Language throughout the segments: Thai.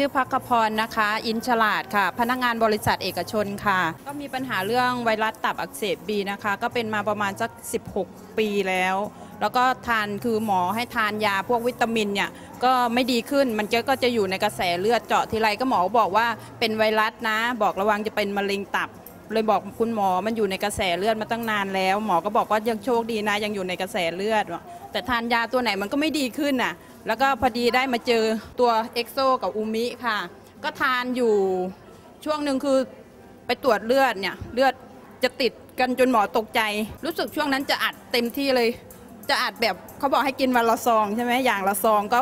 ชื่อพักพรนะคะ อินฉลาดค่ะ พนักงานบริษัทเอกชนค่ะ ก็มีปัญหาเรื่องไวรัสตับอักเสบบีนะคะ ก็เป็นมาประมาณสัก 16 ปีแล้ว แล้วก็ทานคือหมอให้ทานยาพวกวิตามินเนี่ยก็ไม่ดีขึ้นมันก็ก็จะอยู่ในกระแสเลือดเจาะทีไรก็หมอบอกว่าเป็นไวรัสนะ บอกระวังจะเป็นมะเร็งตับเลยบอกคุณหมอมันอยู่ในกระแสเลือดมาตั้งนานแล้ว หมอก็บอกว่ายังโชคดีนะยังอยู่ในกระแสเลือด แต่ทานยาตัวไหนมันก็ไม่ดีขึ้นน่ะ แล้วก็พอดีได้มาเจอตัวเอ็กโซกับอูมิค่ะ ก็ทานอยู่ช่วงหนึ่งคือไปตรวจเลือดเนี่ยเลือดจะติดกันจนหมอตกใจ รู้สึกช่วงนั้นจะอัดเต็มที่เลย จะอัดแบบเขาบอกให้กินวันละซองใช่ไหมอย่างละซองก็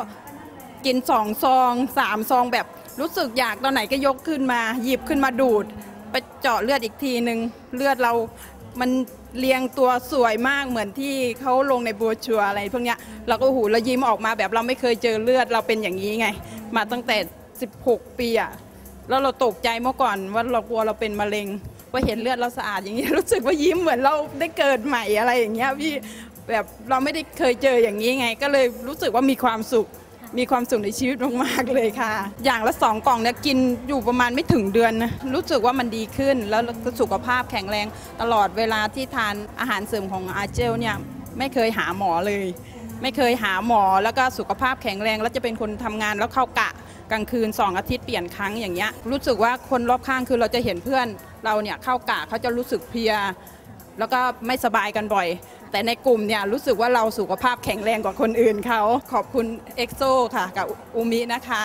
กินสองซองสามซองแบบรู้สึกอยากตอนไหนก็ยกขึ้นมา หยิบขึ้นมาดูด ไปเจาะเลือดอีกทีหนึ่งเลือดเรา มันเรียงตัวสวยมากเหมือนที่เขาลงในบัวชัวร์อะไรพวกเนี้ยเราก็หูเรายิ้มออกมาแบบเราไม่เคยเจอเลือดเราเป็นอย่างนี้ไง มาตั้งแต่ 16 ปีอะแล้วเราตกใจเมื่อก่อนว่าเรากลัวเราเป็นมะเร็งพอเห็นเลือดเราสะอาดอย่างนี้รู้สึกว่ายิ้มเหมือนเราได้เกิดใหม่อะไรอย่างเงี้ยพี่แบบเราไม่ได้เคยเจออย่างนี้ไง ก็เลยรู้สึกว่ามีความสุข มีความสุขในชีวิตมากๆเลยค่ะ อย่างละสองกล่องเนี่ยกินอยู่ประมาณไม่ถึงเดือนนะรู้สึกว่ามันดีขึ้น แล้วก็สุขภาพแข็งแรงตลอดเวลาที่ทานอาหารเสริมของอาเจลเนี่ยไม่เคยหาหมอเลย ไม่เคยหาหมอแล้วก็สุขภาพแข็งแรง แล้วจะเป็นคนทำงานแล้วเข้ากะกลางคืน 2 อาทิตย์เปลี่ยนครั้งอย่างเงี้ยรู้สึกว่าคนรอบข้างคือเราจะเห็นเพื่อนเราเนี่ยเข้ากะเขาจะรู้สึกเพลียแล้วก็ไม่สบายกันบ่อย แต่ในกลุ่มเนี่ยรู้สึกว่าเราสุขภาพแข็งแรงกว่าคนอื่นเขาขอบคุณเอ็กโซค่ะ กับอูมินะคะ